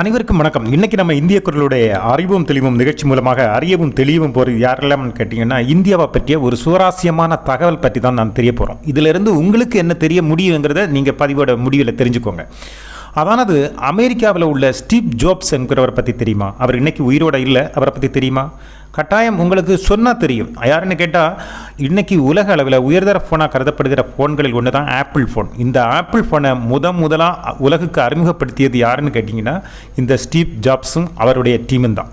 அனைவருக்கும் வணக்கம். இன்னைக்கு நம்ம இந்திய குரலுடைய அறிவும் தெளிவும் நிகழ்ச்சி மூலமாக அறியவும் தெளிவும் போகிறது யாரெல்லாம் கேட்டிங்கன்னா இந்தியாவை பற்றிய ஒரு சுவாரஸ்யமான தகவல் பற்றி தான் நான் தெரிய போகிறோம் இதிலிருந்து உங்களுக்கு என்ன தெரிய முடியுங்கிறத நீங்கள் பதிவோட முடிவில் தெரிஞ்சுக்கோங்க. அதானது அமெரிக்காவில் உள்ள ஸ்டீவ் ஜோப்ஸ் என்கிறவரை பற்றி தெரியுமா? அவர் இன்னைக்கு உயிரோட இல்லை அவரை பற்றி தெரியுமா? கட்டாயம் உங்களுக்கு சொன்னால் தெரியும். யாருன்னு கேட்டால் இன்றைக்கி உலக அளவில் உயர்தர ஃபோனாக கருதப்படுகிற ஃபோன்களில் ஒன்று தான் ஆப்பிள் ஃபோன் இந்த ஆப்பிள் ஃபோனை முத முதலாக உலகுக்கு அறிமுகப்படுத்தியது யாருன்னு கேட்டிங்கன்னா இந்த ஸ்டீவ் ஜாப்ஸும் அவருடைய டீமும் தான்.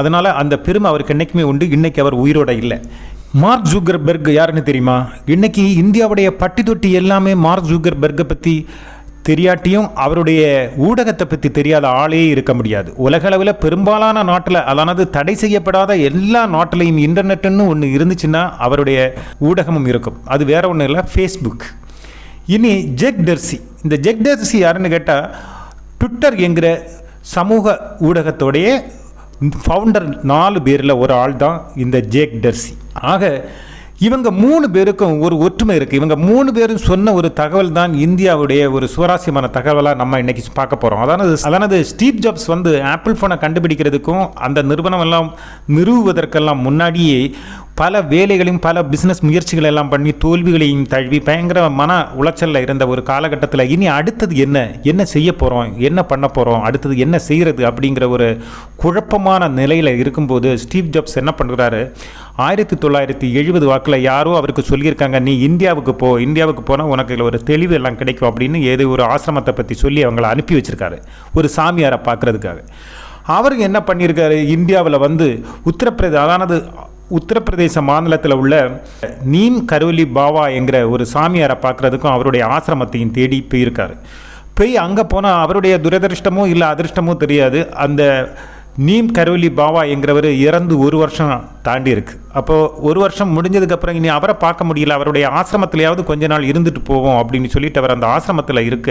அதனால் அந்த பெருமை அவருக்கு என்றைக்குமே உண்டு. இன்றைக்கி அவர் உயிரோட இல்லை. மார்க் ஜூகர்பெர்க் யாருன்னு தெரியுமா? இன்றைக்கி இந்தியாவுடைய பட்டி தொட்டி எல்லாமே மார்க் ஜூகர்பெர்க்கை பற்றி தெரியாட்டியும் அவருடைய ஊடகத்தை பற்றி தெரியாத ஆளே இருக்க முடியாது. உலகளவில் பெரும்பாலான நாட்டில் அதானது தடை செய்யப்படாத எல்லா நாட்டிலையும் இன்டர்நெட்டுன்னு ஒன்று இருந்துச்சுன்னா அவருடைய ஊடகமும் இருக்கும். அது வேற ஒன்றும் இல்லை ஃபேஸ்புக் இனி ஜெக் டெர்சி. இந்த ஜெக் டெர்சி யாருன்னு கேட்டால் ட்விட்டர் என்கிற சமூக ஊடகத்தோடைய ஃபவுண்டர் நாலு பேரில் ஒரு ஆள் தான் இந்த ஜேக் டெர்சி. ஆக இவங்க மூணு பேருக்கும் ஒரு ஒற்றுமை இருக்குது இவங்க மூணு பேரும் சொன்ன ஒரு தகவல் தான் இந்தியாவுடைய ஒரு சுவாரஸ்யமான தகவலாக நம்ம இன்னைக்கு பார்க்க போகிறோம் அதானது அதானது ஸ்டீவ் ஜாப்ஸ் வந்து ஆப்பிள் ஃபோனை கண்டுபிடிக்கிறதுக்கும் அந்த நிறுவனம் எல்லாம் நிறுவுவதற்கெல்லாம் முன்னாடியே பல வேலைகளையும் பல பிஸ்னஸ் முயற்சிகள் எல்லாம் பண்ணி தோல்விகளையும் தழுவி பயங்கர மன உளைச்சலில் இருந்த ஒரு காலகட்டத்தில் இனி அடுத்தது என்ன? என்ன செய்ய போகிறோம் என்ன பண்ண போகிறோம் அடுத்தது என்ன செய்கிறது அப்படிங்கிற ஒரு குழப்பமான நிலையில் இருக்கும்போது ஸ்டீவ் ஜாப்ஸ் என்ன பண்ணுறாரு ஆயிரத்தி தொள்ளாயிரத்தி எழுபது வாக்கில் யாரோ அவருக்கு சொல்லியிருக்காங்க நீ இந்தியாவுக்கு போ இந்தியாவுக்கு போனால் உனக்கு இதில் ஒரு தெளிவு எல்லாம் கிடைக்கும் அப்படின்னு ஏதோ ஒரு ஆசிரமத்தை பற்றி சொல்லி அவங்கள அனுப்பி வச்சுருக்காரு ஒரு சாமியாரை பார்க்குறதுக்காக. அவர் என்ன பண்ணியிருக்காரு? இந்தியாவில் வந்து உத்தரப்பிரதேச அதானது உத்தரப்பிரதேச மாநிலத்தில் உள்ள நீம் கரோலி பாவா என்கிற ஒரு சாமியாரை பார்க்குறதுக்கும் அவருடைய ஆசிரமத்தையும் தேடி போயிருக்காரு. போய் அங்கே போனால் அவருடைய துரதிருஷ்டமோ இல்லை அதிர்ஷ்டமோ தெரியாது. அந்த நீம் கரோலி பாவா என்கிறவர் இறந்து ஒரு வருஷம் தாண்டி இருக்கு. அப்போது ஒரு வருஷம் முடிஞ்சதுக்கப்புறம் இனி அவரை பார்க்க முடியல. அவருடைய ஆசிரமத்திலேயாவது கொஞ்ச நாள் இருந்துட்டு போவோம் அப்படின்னு சொல்லிட்டு அவர் அந்த ஆசிரமத்தில் இருக்க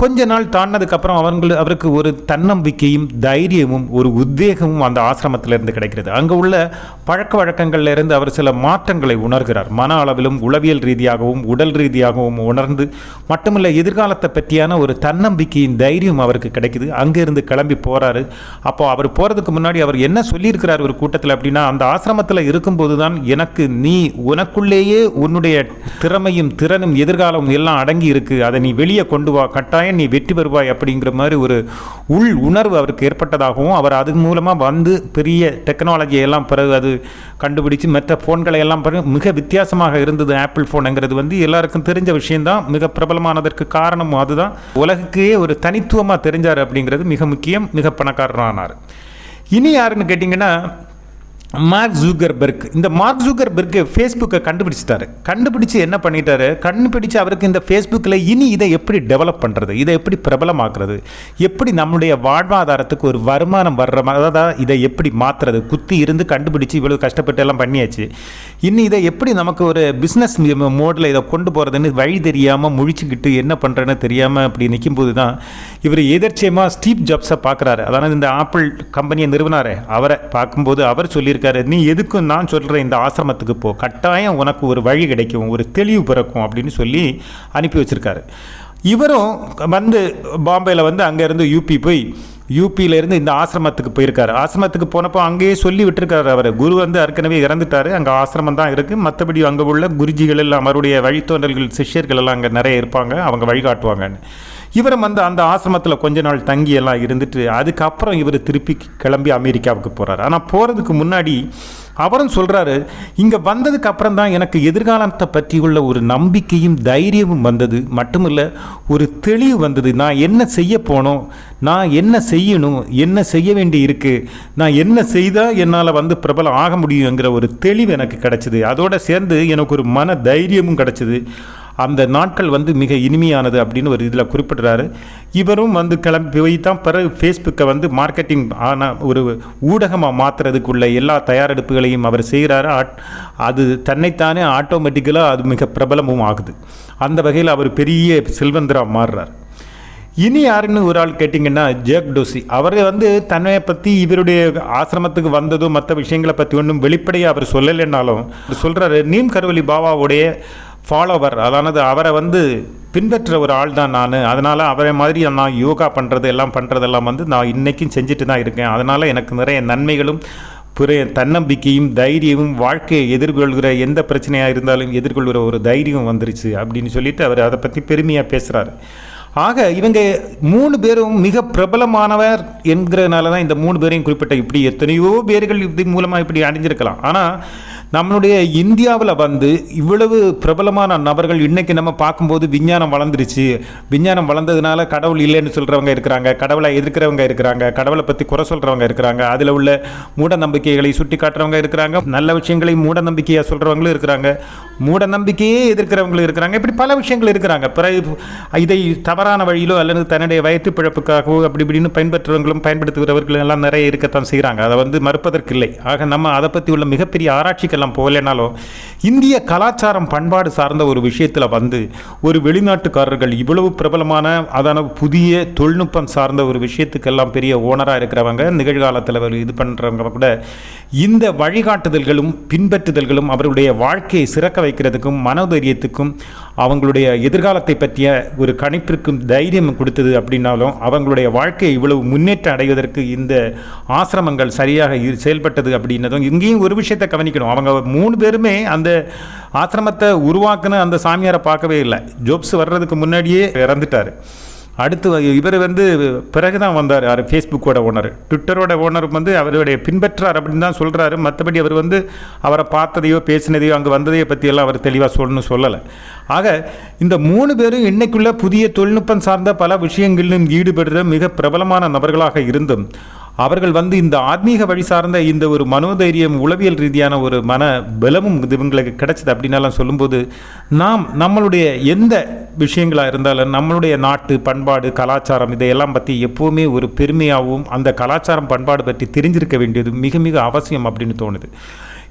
கொஞ்ச நாள் தாண்டினதுக்கப்புறம் அவங்கள் அவருக்கு ஒரு தன்னம்பிக்கையும் தைரியமும் ஒரு உத்வேகமும் அந்த ஆசிரமத்திலிருந்து கிடைக்கிறது. அங்கே உள்ள பழக்க வழக்கங்கள்லேருந்து அவர் சில மாற்றங்களை உணர்கிறார். மன அளவிலும் உளவியல் ரீதியாகவும் உடல் ரீதியாகவும் உணர்ந்து மட்டுமல்ல எதிர்காலத்தை பற்றியான ஒரு தன்னம்பிக்கையின் தைரியம் அவருக்கு கிடைக்குது. அங்கேருந்து கிளம்பி போகிறாரு அப்போ அவர் போகிறதுக்கு முன்னாடி அவர் என்ன சொல்லியிருக்கிறார் ஒரு கூட்டத்தில் அப்படின்னா அந்த ஆசிரமத்தில் இருக்கும்போது தான் எனக்கு நீ உனக்குள்ளேயே உன்னுடைய திறமையும் திறனும் எதிர்காலமும் எல்லாம் அடங்கி இருக்குது அதை நீ வெளியே கொண்டு வா கட்டாயம் நீ வெற்றி பெறுவாய் அப்படிங்கிற மாதிரி ஒரு உள் உணர்வு அவருக்கு ஏற்பட்டதாகவும் அவர் அது மூலமாக வந்து பெரிய டெக்னாலஜி எல்லாம் பிறகு அது கண்டுபிடிச்சு மற்ற ஃபோன்களை எல்லாம் பிறகு மிக வித்தியாசமாக இருந்தது. ஆப்பிள் ஃபோனுங்கிறது வந்து எல்லாருக்கும் தெரிஞ்ச விஷயம்தான். மிக பிரபலமானதற்கு காரணமும் அதுதான். உலகுக்கே ஒரு தனித்துவமாக தெரிஞ்சார் அப்படிங்கிறது மிக முக்கியம். மிக பணக்காரரானார். இனி யாருன்னு கேட்டிங்கன்னா மார்க் ஜூகர்பெர்க் இந்த மார்க் ஜூகர்பெர்க் ஃபேஸ்புக்கை கண்டுபிடிச்சிட்டாரு. கண்டுபிடிச்சு என்ன பண்ணிட்டாரு? கண்டுபிடிச்சு அவருக்கு இந்த ஃபேஸ்புக்கில் இனி இதை எப்படி டெவலப் பண்ணுறது இதை எப்படி பிரபலமாக்குறது? எப்படி நம்முடைய வாழ்வாதாரத்துக்கு ஒரு வருமானம் வர்ற மாதிரி அதாவது இதை எப்படி மாற்றுறது குத்தி இருந்து கண்டுபிடிச்சு இவ்வளோ கஷ்டப்பட்டு எல்லாம் பண்ணியாச்சு. இனி இதை எப்படி நமக்கு ஒரு பிஸ்னஸ் மோடில் இதை கொண்டு போகிறதுன்னு வழி தெரியாமல் முழிச்சுக்கிட்டு என்ன பண்ணுறேன்னு தெரியாமல் அப்படி நிற்கும்போது தான் இவர் எதிர்ச்சியமாக ஸ்டீவ் ஜாப்ஸை பார்க்குறாரு அதாவது இந்த ஆப்பிள் கம்பெனியை நிறுவனாரே. அவரை பார்க்கும்போது அவர் சொல்லியிருக்காரு நீ எதுக்கும் நான் சொல்கிற இந்த ஆசிரமத்துக்கு போ. கட்டாயம் உனக்கு ஒரு வழி கிடைக்கும் ஒரு தெளிவு பிறக்கும் அப்படின்னு சொல்லி அனுப்பி வச்சிருக்காரு. இவரும் வந்து பாம்பேயில் வந்து அங்கேருந்து யூபி போய் யூபியிலேருந்து இந்த ஆசிரமத்துக்கு போயிருக்காரு. ஆசிரமத்துக்கு போனப்போ அங்கேயே சொல்லி விட்டுருக்காரு அவர். குரு வந்து ஏற்கனவே இறந்துட்டாரு. அங்கே ஆசிரமம் தான் இருக்குது மற்றபடி அங்கே உள்ள குருஜிகள் எல்லாம் அவருடைய வழித்தோன்றல்கள் சிஷ்யர்கள் எல்லாம் அங்கே நிறைய இருப்பாங்க. அவங்க வழிகாட்டுவாங்கன்னு. இவரும் வந்து அந்த ஆசிரமத்தில் கொஞ்ச நாள் தங்கி எல்லாம் இருந்துட்டு அதுக்கப்புறம் இவர் திருப்பி கிளம்பி அமெரிக்காவுக்கு போகிறார் ஆனால் போகிறதுக்கு முன்னாடி அவரும் சொல்கிறாரு இங்கே வந்ததுக்கு அப்புறம் தான் எனக்கு எதிர்காலத்தை பற்றி உள்ள ஒரு நம்பிக்கையும் தைரியமும் வந்தது. மட்டுமில்ல ஒரு தெளிவு வந்தது. நான் என்ன செய்ய போனோம்? நான் என்ன செய்யணும்? என்ன செய்ய வேண்டி இருக்குது நான் என்ன செய்தால் என்னால் வந்து பிரபலம் ஆக முடியுங்கிற ஒரு தெளிவு எனக்கு கிடச்சிது. அதோடு சேர்ந்து எனக்கு ஒரு மன தைரியமும் கிடச்சிது. அந்த நாட்கள் வந்து மிக இனிமையானது அப்படின்னு ஒரு இதில் குறிப்பிடுறாரு. இவரும் வந்து கிளம்பி போய் தான் பிறகு ஃபேஸ்புக்கை வந்து மார்க்கெட்டிங் ஆன ஒரு ஊடகமாக மாற்றுறதுக்குள்ள எல்லா தயாரெடுப்புகளையும் அவர் செய்கிறாரு. அது தன்னைத்தானே ஆட்டோமேட்டிக்கலாக அது மிக பிரபலமும் ஆகுது. அந்த வகையில் அவர் பெரிய செல்வந்தராக மாறுறார். இனி யாருன்னு ஒரு ஆள் கேட்டிங்கன்னா ஜேக் டோசி. அவர் வந்து தன்னை பற்றி இவருடைய ஆசிரமத்துக்கு வந்ததும் மற்ற விஷயங்களை பற்றி ஒன்றும் வெளிப்படையாக அவர் சொல்லலைன்னாலும் சொல்கிறாரு நீம் கருவலி பாபாவுடைய ஃபாலோவர் அதானது அவரை வந்து பின்பற்ற ஒரு ஆள் தான் நான். அதனால் அவரை மாதிரி நான் யோகா பண்ணுறது எல்லாம் பண்ணுறதெல்லாம் வந்து நான் இன்றைக்கும் செஞ்சுட்டு தான் இருக்கேன். அதனால் எனக்கு நிறைய நன்மைகளும் பிற தன்னம்பிக்கையும் தைரியமும் வாழ்க்கையை எதிர்கொள்கிற எந்த பிரச்சனையாக இருந்தாலும் எதிர்கொள்கிற ஒரு தைரியம் வந்துருச்சு அப்படின்னு சொல்லிட்டு அவர் அதை பற்றி பெருமையாக பேசுகிறாரு ஆக இவங்க மூணு பேரும் மிக பிரபலமானவர் என்கிறதுனால தான் இந்த மூணு பேரையும் குறிப்பிட்ட இப்படி எத்தனையோ பேர்கள் இது மூலமாக இப்படி அடைஞ்சிருக்கலாம் ஆனால் நம்மளுடைய இந்தியாவில் வந்து இவ்வளவு பிரபலமான நபர்கள் இன்றைக்கி நம்ம பார்க்கும்போது விஞ்ஞானம் வளர்ந்துருச்சு. விஞ்ஞானம் வளர்ந்ததுனால கடவுள் இல்லைன்னு சொல்கிறவங்க இருக்கிறாங்க கடவுளை எதிர்க்கிறவங்க இருக்கிறாங்க கடவுளை பற்றி குறை சொல்கிறவங்க இருக்கிறாங்க அதில் உள்ள மூட நம்பிக்கைகளை சுட்டி காட்டுறவங்க இருக்கிறாங்க நல்ல விஷயங்களை மூட நம்பிக்கையாக சொல்கிறவங்களும் இருக்கிறாங்க. மூட நம்பிக்கையே எதிர்க்கிறவங்களும் இருக்கிறாங்க. இப்படி பல விஷயங்கள் இருக்கிறாங்க. பிற இதை தவறான வழியிலோ அல்லது தன்னுடைய வயிற்று பிழப்புக்காகவோ அப்படி இப்படின்னு பயன்பற்றுறவங்களும் பயன்படுத்துகிறவர்களும் எல்லாம் நிறைய இருக்கத்தான் செய்கிறாங்க. அதை வந்து மறுப்பதற்கில்லை. ஆக நம்ம அதை பற்றி உள்ள மிகப்பெரிய ஆராய்ச்சிக்கெல்லாம் போகலைனாலும் இந்திய கலாச்சாரம் பண்பாடு சார்ந்த ஒரு விஷயத்தில் வந்து ஒரு வெளிநாட்டுக்காரர்கள் இவ்வளவு பிரபலமான அதான புதிய தொழில்நுட்பம் சார்ந்த ஒரு விஷயத்துக்கெல்லாம் பெரிய ஓனராக இருக்கிறவங்க நிகழ்காலத்தில் அவர் இது பண்ணுறவங்க கூட இந்த வழிகாட்டுதல்களும் பின்பற்றுதல்களும் அவருடைய வாழ்க்கையை சிறக்க வைக்கிறதுக்கும் மனோதைரியத்துக்கும் அவங்களுடைய எதிர்காலத்தை பற்றிய ஒரு கணிப்பிற்கும் தைரியம் கொடுத்தது அப்படின்னாலும் அவங்களுடைய வாழ்க்கையை இவ்வளவு முன்னேற்றம் அடைவதற்கு இந்த ஆசிரமங்கள் சரியாக செயல்பட்டது அப்படின்னதும் இங்கேயும் ஒரு விஷயத்தை கவனிக்கணும். அவங்க மூணு பேருமே அந்த ஆசிரமத்தை உருவாக்குன அந்த சாமியாரை பார்க்கவே இல்லை. ஜோப்ஸ் வர்றதுக்கு முன்னாடியே இறந்துட்டார். அடுத்து வ- இவர் வந்து பிறகு தான் வந்தார் யார் ஃபேஸ்புக்கோட ஓனர் ட்விட்டரோட ஓனர் வந்து அவருடைய பின்பற்றார் அப்படின்னு தான் சொல்கிறாரு மற்றபடி அவர் வந்து அவரை பார்த்ததையோ பேசினதையோ அங்கே வந்ததையோ பற்றியெல்லாம் அவர் தெளிவாக சொல்லணும்னு சொல்லலை. ஆக இந்த மூணு பேரும் இன்னைக்குள்ள புதிய தொழில்நுட்பம் சார்ந்த பல விஷயங்களிலும் ஈடுபடுற மிக பிரபலமான நபர்களாக இருந்தும் அவர்கள் வந்து இந்த ஆத்மீக வழி சார்ந்த இந்த ஒரு மனோதைரியம் உளவியல் ரீதியான ஒரு மன பலமும் இது இவங்களுக்கு கிடைச்சது அப்படின்னாலாம் சொல்லும்போது நாம் நம்மளுடைய எந்த விஷயங்களாக இருந்தாலும் நம்மளுடைய நாட்டு பண்பாடு கலாச்சாரம் இதையெல்லாம் பற்றி எப்போவுமே ஒரு பெருமையாகவும் அந்த கலாச்சாரம் பண்பாடு பற்றி தெரிஞ்சிருக்க வேண்டியது மிக மிக அவசியம் அப்படின்னு தோணுது.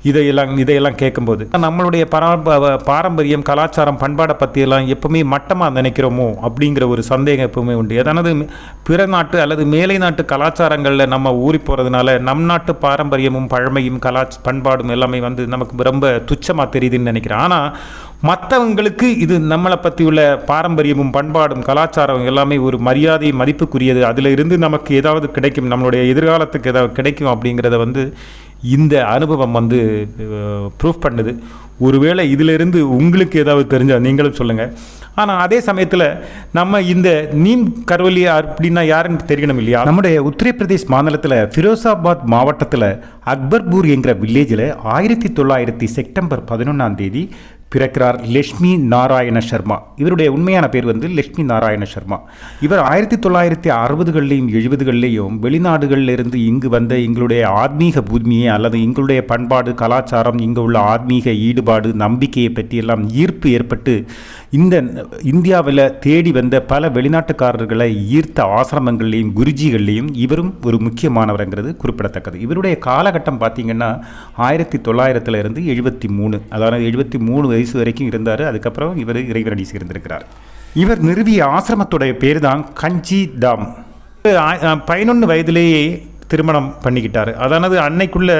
இதையெல்லாம் இதையெல்லாம் கேட்கும்போது நம்மளுடைய பரம்ப பாரம்பரியம் கலாச்சாரம் பண்பாடை பற்றியெல்லாம் எப்பவுமே மட்டமாக நினைக்கிறோமோ அப்படிங்கிற ஒரு சந்தேகம் எப்பவுமே உண்டு. ஏதானது பிற நாட்டு அல்லது மேலை நாட்டு கலாச்சாரங்களில் நம்ம ஊறி போகிறதுனால நம் நாட்டு பாரம்பரியமும் பழமையும் கலாச் பண்பாடும் எல்லாமே வந்து நமக்கு ரொம்ப துச்சமாக தெரியுதுன்னு நினைக்கிறேன். ஆனால் மற்றவங்களுக்கு இது நம்மளை பற்றி உள்ள பாரம்பரியமும் பண்பாடும் கலாச்சாரம் எல்லாமே ஒரு மரியாதை மதிப்புக்குரியது. அதில் இருந்து நமக்கு ஏதாவது கிடைக்கும் நம்மளுடைய எதிர்காலத்துக்கு ஏதாவது கிடைக்கும் அப்படிங்கிறத வந்து இந்த அனுபவம் வந்து ப்ரூஃப் பண்ணுது. ஒருவேளை இதிலிருந்து உங்களுக்கு ஏதாவது தெரிஞ்சால் நீங்களும் சொல்லுங்கள் ஆனால் அதே சமயத்தில் நம்ம இந்த நீம் கர்வலி அப்படின்னா யாருன்னு தெரியணும் இல்லையா? நம்முடைய உத்தரப்பிரதேஷ் மாநிலத்தில் ஃபிரோசாபாத் மாவட்டத்தில் அக்பர்பூர் என்கிற வில்லேஜில் ஆயிரத்தி தொள்ளாயிரத்தி செப்டம்பர் பதினொன்றாம் தேதி பிறக்கிறார் லட்சுமி நாராயண சர்மா இவருடைய உண்மையான பேர் வந்து லட்சுமி நாராயண சர்மா இவர் ஆயிரத்தி தொள்ளாயிரத்தி அறுபதுகள்லையும் எழுபதுகள்லையும் வெளிநாடுகளில் இருந்து இங்கு வந்த எங்களுடைய ஆத்மீக பூமியை அல்லது எங்களுடைய பண்பாடு கலாச்சாரம் இங்கு உள்ள ஆத்மீக ஈடுபாடு நம்பிக்கையை பற்றியெல்லாம் ஈர்ப்பு ஏற்பட்டு இந்த இந்தியாவில் தேடி வந்த பல வெளிநாட்டுக்காரர்களை ஈர்த்த ஆசிரமங்கள்லையும் குருஜிகள்லேயும் இவரும் ஒரு முக்கியமானவருங்கிறது குறிப்பிடத்தக்கது. இவருடைய காலகட்டம் பார்த்தீங்கன்னா ஆயிரத்தி தொள்ளாயிரத்துலேருந்து எழுபத்தி மூணு. அதாவது எழுபத்தி மூணு வயசு வரைக்கும் இருந்தார். அதுக்கப்புறம் இவர் இறைவனடி சேர்ந்திருக்கிறார். இவர் நிறுவிய ஆசிரமத்துடைய பேர் தான் கஞ்சி தாம் பதினொன்று வயதிலேயே திருமணம் பண்ணிக்கிட்டார். அதானது அன்னைக்குள்ள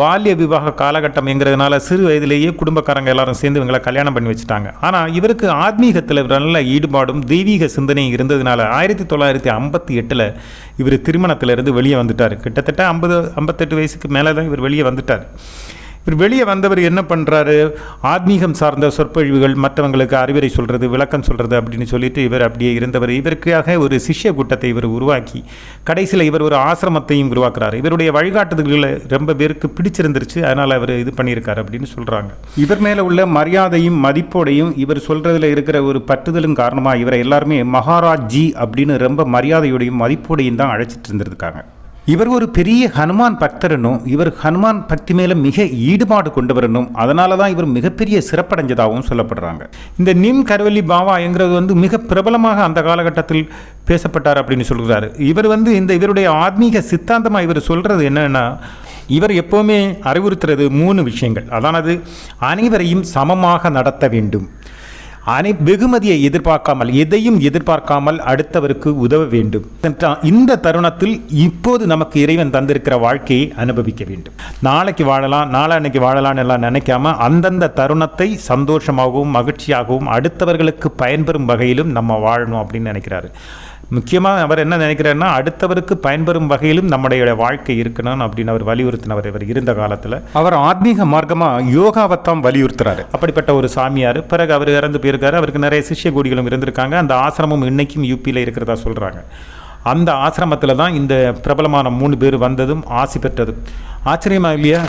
பால்ய விவாக காலகட்டம் என்கிறதுனால சிறு வயதிலேயே குடும்பக்காரங்க எல்லாரும் சேர்ந்து இவங்களை கல்யாணம் பண்ணி வச்சுட்டாங்க. ஆனால் இவருக்கு ஆத்மீகத்தில் நல்ல ஈடுபாடும் தெய்வீக சிந்தனையும் இருந்ததுனால ஆயிரத்தி தொள்ளாயிரத்தி ஐம்பத்தி எட்டில் இவர் திருமணத்திலிருந்து வெளியே வந்துட்டார். கிட்டத்தட்ட ஐம்பது ஐம்பத்தெட்டு வயசுக்கு மேலே தான் இவர் வெளியே வந்துட்டார். இவர் வெளியே வந்தவர் என்ன பண்ணுறாரு ஆத்மீகம் சார்ந்த சொற்பொழிவுகள் மற்றவங்களுக்கு அறிவுரை சொல்கிறது விளக்கம் சொல்கிறது அப்படின்னு சொல்லிட்டு இவர் அப்படியே இருந்தவர். இவருக்காக ஒரு சிஷ்ய கூட்டத்தை இவர் உருவாக்கி கடைசியில் இவர் ஒரு ஆசிரமத்தையும் உருவாக்குறாரு. இவருடைய வழிகாட்டுதல்களை ரொம்ப பேருக்கு பிடிச்சிருந்துருச்சு. அதனால் அவர் இது பண்ணியிருக்காரு அப்படின்னு சொல்கிறாங்க இவர் மேலே உள்ள மரியாதையும் மதிப்போடையும் இவர் சொல்கிறதுல இருக்கிற ஒரு பற்றுதலும் காரணமாக இவரை எல்லாருமே மகாராஜ் ஜி அப்படின்னு ரொம்ப மரியாதையோடையும் மதிப்போடையும் தான் அழைச்சிட்டு இருந்திருக்காங்க. இவர் ஒரு பெரிய ஹனுமான் பக்தரனும் இவர் ஹனுமான் பக்தி மேலே மிக ஈடுபாடு கொண்டவரனும் அதனால தான் இவர் மிகப்பெரிய சிறப்படைஞ்சதாகவும் சொல்லப்படுறாங்க. இந்த நிம் கர்வலி பாவா என்கிறது வந்து மிக பிரபலமாக அந்த காலகட்டத்தில் பேசப்பட்டார் அப்படின்னு சொல்கிறாரு இவர் வந்து இந்த இவருடைய ஆத்மீக சித்தாந்தமாக இவர் சொல்கிறது என்னென்னா இவர் எப்போவுமே அறிவுறுத்துறது மூணு விஷயங்கள். அதானது அனைவரையும் சமமாக நடத்த வேண்டும். அனை வெகுமதியை எதிர்பார்க்காமல் எதையும் எதிர்பார்க்காமல் அடுத்தவருக்கு உதவ வேண்டும். இந்த தருணத்தில் இப்போது நமக்கு இறைவன் தந்திருக்கிற வாழ்க்கையை அனுபவிக்க வேண்டும். நாளைக்கு வாழலாம் நாளான்னைக்கு வாழலாம்னு எல்லாம் நினைக்காம அந்தந்த தருணத்தை சந்தோஷமாகவும் மகிழ்ச்சியாகவும் அடுத்தவர்களுக்கு பயன்பெறும் வகையிலும் நம்ம வாழணும் அப்படின்னு நினைக்கிறாரு. முக்கியமாக அவர் என்ன நினைக்கிறாருன்னா அடுத்தவருக்கு பயன்பெறும் வகையிலும் நம்முடைய வாழ்க்கை இருக்கணும் அப்படின்னு அவர் வலியுறுத்தினவர் இவர் இருந்த காலத்தில். அவர் ஆத்மீக மார்க்கமாக யோகாவைத்தான் வலியுறுத்துறாரு. அப்படிப்பட்ட ஒரு சாமியார். பிறகு அவர் இறந்து போயிருக்காரு. அவருக்கு நிறைய சிஷ்ய கோடிகளும் இருந்திருக்காங்க. அந்த ஆசிரமம் இன்னைக்கும் யூபியில் இருக்கிறதா சொல்கிறாங்க அந்த ஆசிரமத்தில் தான் இந்த பிரபலமான மூணு பேர் வந்ததும் ஆசி பெற்றதும் ஆச்சரியமா இல்லையா?